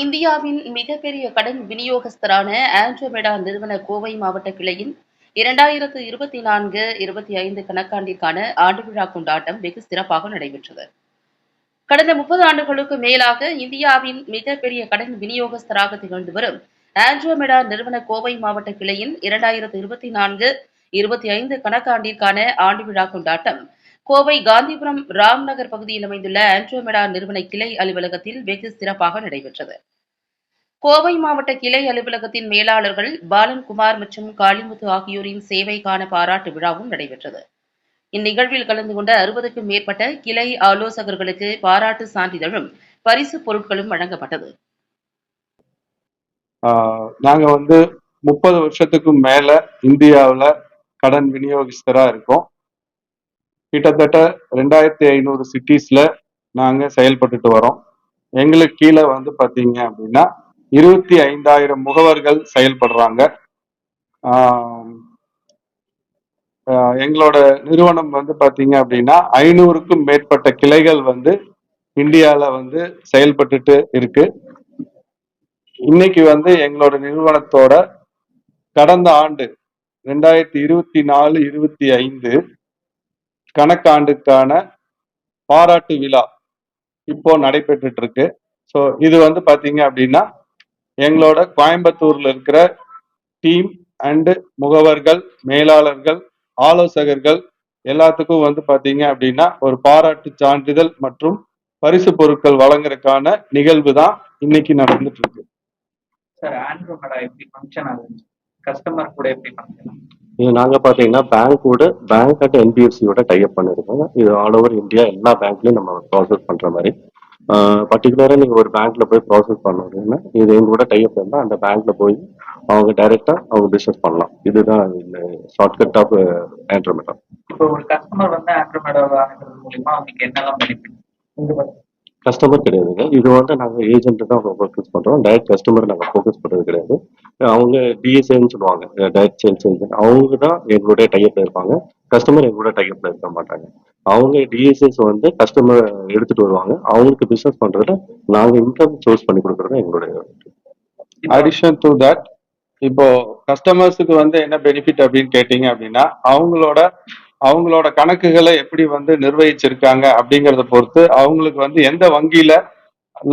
இந்தியாவின் மிகப்பெரிய கடன் விநியோகஸ்தரான ஆண்ட்ரோமெடா நிறுவன கோவை மாவட்ட கிளையின் இரண்டாயிரத்து இருபத்தி நான்கு இருபத்தி ஐந்து கணக்காண்டிற்கான ஆண்டு விழா கொண்டாட்டம் வெகு சிறப்பாக நடைபெற்றது. கடந்த முப்பது ஆண்டுகளுக்கு மேலாக இந்தியாவின் மிகப்பெரிய கடன் விநியோகஸ்தராக திகழ்ந்து வரும் ஆண்ட்ரோமெடா நிறுவன கோவை மாவட்ட கிளையின் இரண்டாயிரத்து இருபத்தி நான்கு இருபத்தி ஐந்து கணக்காண்டிற்கான ஆண்டு விழா கொண்டாட்டம் கோவை காந்திபுரம் ராம்நகர் பகுதியில் அமைந்துள்ள ஆண்ட்ரோமெடா நிறுவன கிளை அலுவலகத்தில் வெகு சிறப்பாக நடைபெற்றது. கோவை மாவட்ட கிளை அலுவலகத்தின் மேலாளர்கள் பாலன்குமார் மற்றும் காளிமுத்து ஆகியோரின் சேவைக்கான பாராட்டு விழாவும் நடைபெற்றது. இந்நிகழ்வில் கலந்து கொண்ட அறுபதுக்கும் மேற்பட்ட கிளை ஆலோசகர்களுக்கு பாராட்டு சான்றிதழும் பரிசுப் பொருட்களும் வழங்கப்பட்டது. நாங்க வந்து முப்பது வருஷத்துக்கும் மேல இந்தியாவில் கடன் விநியோகஸ்தரா இருக்கோம். கிட்டத்தட்ட ரெண்டாயிரத்தி ஐநூறு சிட்டிஸ்ல நாங்க செயல்பட்டுட்டு வரோம். எங்களுக்கு கீழே வந்து பாத்தீங்க அப்படின்னா இருபத்தி ஐந்தாயிரம் முகவர்கள் செயல்படுறாங்க. எங்களோட நிறுவனம் வந்து பாத்தீங்க அப்படின்னா ஐநூறுக்கும் மேற்பட்ட கிளைகள் வந்து இந்தியாவில் வந்து செயல்பட்டுட்டு இருக்கு. இன்னைக்கு வந்து எங்களோட நிறுவனத்தோட கடந்த ஆண்டு ரெண்டாயிரத்தி இருபத்தி நாலு இருபத்தி ஐந்து கணக்காண்டுக்கான பாராட்டு விழா இப்போ நடைபெற்றுட்டு இருக்கு ஸோ இது வந்து பார்த்தீங்க அப்படின்னா எங்களோட கோயம்புத்தூர்ல இருக்கிற டீம் அண்டு முகவர்கள் மேலாளர்கள் ஆலோசகர்கள் எல்லாத்துக்கும் வந்து பார்த்தீங்க அப்படின்னா ஒரு பாராட்டு சான்றிதழ் மற்றும் பரிசு பொருட்கள் வழங்குறதுக்கான நிகழ்வு தான் இன்னைக்கு நடந்துட்டு இருக்கு சார் ஆண்ட்ரோமேடா எப்படி ஃபங்க்ஷன் ஆகுது? கஸ்டமர் கூட எப்படி ஃபங்க்ஷன் இது நாங்க பாத்தீங்கன்னா பேங்க்கோட பேங்க் அண்ட் என்பிஎஃப்சியோட டைப் பண்ணிருக்கோம் இது ஆல் ஓவர் இந்தியா எல்லா பேங்க்லயும் நம்ம ப்ராசஸ் பண்ற மாதிரி. பர்டிகுலரா நீங்க ஒரு பேங்க்ல போய் ப்ராசஸ் பண்ணணும்னா இது எங்களோட டைப் இருந்தா அந்த பேங்க்ல போய் அவங்க டைரக்டா அவங்க பிசினஸ் பண்ணலாம். இதுதான் இந்த ஷார்ட்கட் ஆஃப் ஆண்ட்ரோமேட்டா இப்போ ஒரு கஸ்டமர் வந்து ஆண்ட்ரோமேடா வாங்குறது மூலியமா அவங்களுக்கு என்னெல்லாம் பெனிஃபிட் கஸ்டமர் கிடையாதுங்க. இது வந்து நாங்கள் ஏஜென்ட் தான் ஃபோக்கஸ் பண்ணுறோம் டைரக்ட் கஸ்டமர் நாங்கள் ஃபோக்கஸ் பண்ணுறது கிடையாது. அவங்க டிஎஸ்ஏன்னு சொல்லுவாங்க. டைரக்ட் சேல்ஸ் ஏஜென்ட் அவங்க தான் எங்களுடைய டைப்பில் இருப்பாங்க. கஸ்டமர் எங்களோட டைப்பில் இருக்க மாட்டாங்க. அவங்க டிஎஸ்எஸ் வந்து கஸ்டமர் எடுத்துட்டு வருவாங்க. அவங்களுக்கு பிஸ்னஸ் பண்ணுறதுல நாங்கள் இன்கம் சோர்ஸ் பண்ணி கொடுக்குறது எங்களுடைய அடிஷன் டு தட் இப்போ கஸ்டமர்ஸுக்கு வந்து என்ன பெனிஃபிட் அப்படின்னு கேட்டீங்க அப்படின்னா அவங்களோட அவங்களோட கணக்குகளை எப்படி வந்து நிர்வகிச்சிருக்காங்க அப்படிங்கறத பொறுத்து அவங்களுக்கு வந்து எந்த வங்கியில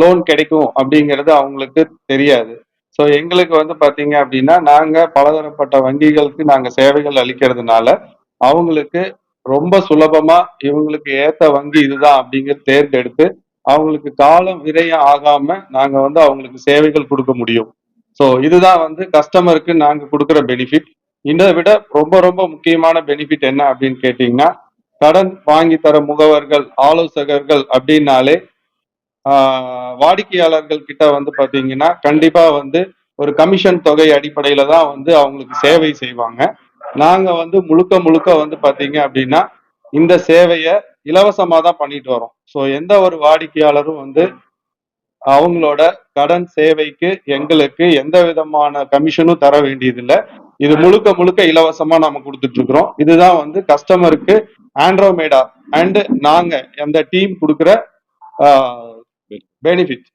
லோன் கிடைக்கும் அப்படிங்கிறது அவங்களுக்கு தெரியாது. ஸோ எங்களுக்கு வந்து பாத்தீங்க அப்படின்னா நாங்க பலதரப்பட்ட வங்கிகளுக்கு நாங்க சேவைகள் அளிக்கிறதுனால அவங்களுக்கு ரொம்ப சுலபமா இவங்களுக்கு ஏத்த வங்கி இதுதான் அப்படிங்கிறது தேர்ந்தெடுத்து அவங்களுக்கு காலம் விரையம் ஆகாம நாங்க வந்து அவங்களுக்கு சேவைகள் கொடுக்க முடியும். ஸோ இதுதான் வந்து கஸ்டமருக்கு நாங்க கொடுக்குற பெனிஃபிட் இதை விட ரொம்ப ரொம்ப முக்கியமான பெனிஃபிட் என்ன அப்படின்னு கேட்டீங்கன்னா கடன் வாங்கி தர முகவர்கள் ஆலோசகர்கள் அப்படின்னாலே வாடிக்கையாளர்கள் கிட்ட வந்து பாத்தீங்கன்னா கண்டிப்பா வந்து ஒரு கமிஷன் தொகை அடிப்படையில தான் வந்து அவங்களுக்கு சேவை செய்வாங்க. நாங்க வந்து முழுக்க முழுக்க வந்து பாத்தீங்க அப்படின்னா இந்த சேவையை இலவசமா தான் பண்ணிட்டு வரோம். ஸோ எந்த ஒரு வாடிக்கையாளரும் வந்து அவங்களோட கடன் சேவைக்கு எங்களுக்கு எந்த விதமான கமிஷனும் தர வேண்டியதில்லை. இது முழுக்க முழுக்க இலவசமா நம்ம கொடுத்துட்டு இருக்கிறோம் இதுதான் வந்து கஸ்டமருக்கு ஆண்ட்ரோமேடா அண்ட் நாங்க அந்த டீம் கொடுக்குற பெனிஃபிட்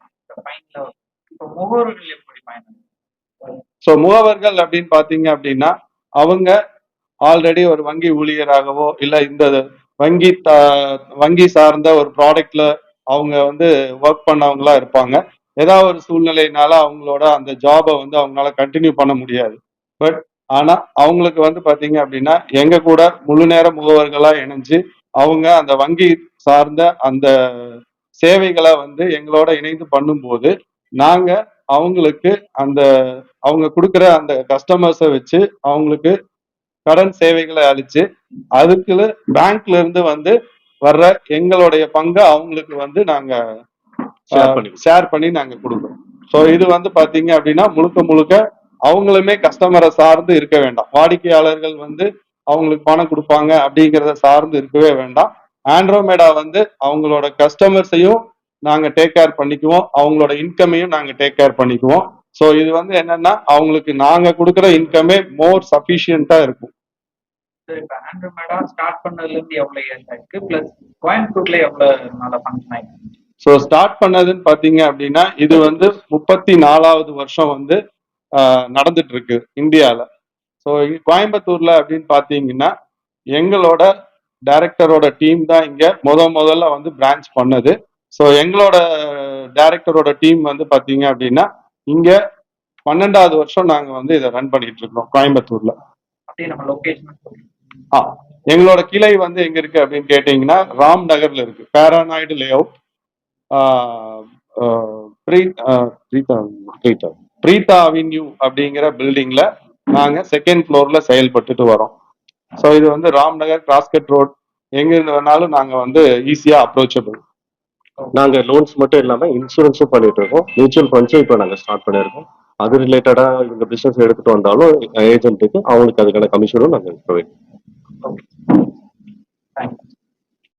ஸோ முகவர்கள் அப்படின்னு பாத்தீங்க அப்படின்னா அவங்க ஆல்ரெடி ஒரு வங்கி ஊழியராகவோ இல்ல இந்த வங்கி வங்கி சார்ந்த ஒரு ப்ராடக்ட்ல அவங்க வந்து ஒர்க் பண்ணவங்களா இருப்பாங்க. ஏதாவது ஒரு சூழ்நிலையினால அவங்களோட அந்த ஜாபை வந்து அவங்களால கண்டினியூ பண்ண முடியாது. பட் ஆனா அவங்களுக்கு வந்து பாத்தீங்க அப்படின்னா எங்க கூட முழு நேர முகவர்களா இணைஞ்சு அவங்க அந்த வங்கி சார்ந்த அந்த சேவைகளை வந்து எங்களோட இணைந்து பண்ணும்போது நாங்க அவங்களுக்கு அந்த அவங்க கொடுக்குற அந்த கஸ்டமர்ஸை வச்சு அவங்களுக்கு கடன் சேவைகளை அளிச்சு அதுக்கு பேங்க்ல இருந்து வந்து வர்ற எங்களுடைய பங்கை அவங்களுக்கு வந்து நாங்க ஷேர் பண்ணி நாங்க கொடுக்குறோம். ஸோ இது வந்து பாத்தீங்க அப்படின்னா முழுக்க முழுக்க அவங்களுமே கஸ்டமரை சார்ந்து இருக்க வேண்டாம். வாடிக்கையாளர்கள் வந்து அவங்களுக்கு பணம் கொடுப்பாங்க அப்படிங்கிறத சார்ந்து இருக்கவே வேண்டாம். ஆண்ட்ரோமேடா வந்து அவங்களோட கஸ்டமர்ஸையும் நாங்க டேக் கேர் பண்ணிக்குவோம். அவங்களோட இன்கமையும் நாங்க டேக் கேர் பண்ணிக்குவோம். ஸோ இது வந்து என்னன்னா அவங்களுக்கு நாங்க கொடுக்குற இன்கமே மோர் சஃபிஷியண்டா இருக்கும். இப்போ ஆண்ட்ரோமேடா ஸ்டார்ட் பண்ணதுல இருந்து எவ்வளவு இயர்ஸ் ஆயிருக்கு? பிளஸ் கோயம்புத்தூர்ல எவ்வளவு நாளா ஃபங்க்ஷன் ஆயிருக்கு? ஸோ ஸ்டார்ட் பண்ணதுன்னு பாத்தீங்க அப்படின்னா இது வந்து முப்பத்தி நாலாவது வருஷம் வந்து நடந்துட்டு இருக்கு இந்தியால. ஸோ கோயம்புத்தூர்ல அப்படின்னு பாத்தீங்கன்னா எங்களோட டைரக்டரோட டீம் தான் இங்க முத முதல்ல வந்து பிரான்ச் பண்ணது. ஸோ எங்களோட டைரக்டரோட டீம் வந்து பாத்தீங்க அப்படின்னா இங்க பன்னெண்டாவது வருஷம் நாங்க வந்து இதை ரன் பண்ணிட்டு இருக்கோம் கோயம்புத்தூர்ல. அப்படியே நம்ம லொகேஷன் ஆ எங்களோட கிளை வந்து எங்க இருக்கு அப்படின்னு கேட்டீங்கன்னா ராம் நகர்ல இருக்கு. பேரானாய்டு லே அவுட் பிரீதா Straight ஆ. பிரீதா அவென்யூ அப்படிங்கிற பில்டிங்ல நாங்க செகண்ட் ஃப்ளோர்ல செயல்பட்டுட்டு வரோம். ஸோ இது வந்து ராம்நகர் கிராஸ்கட் ரோட் எங்கிருந்து வேணாலும் நாங்க வந்து ஈஸியா அப்ரோச்சபிள் நாங்க லோன்ஸ் மட்டும் இல்லாம இன்சூரன்ஸும் பண்ணிட்டு இருக்கோம். மியூச்சுவல் ஃபண்ட்ஸும் இப்போ நாங்க ஸ்டார்ட் பண்ணிருக்கோம். அது ரிலேட்டடா இவங்க பிசினஸ் எடுத்துட்டு வந்தாலும் ஏஜென்ட்டுக்கு அவங்களுக்கு அதுக்கான கமிஷனும் நாங்க ப்ரொவைட்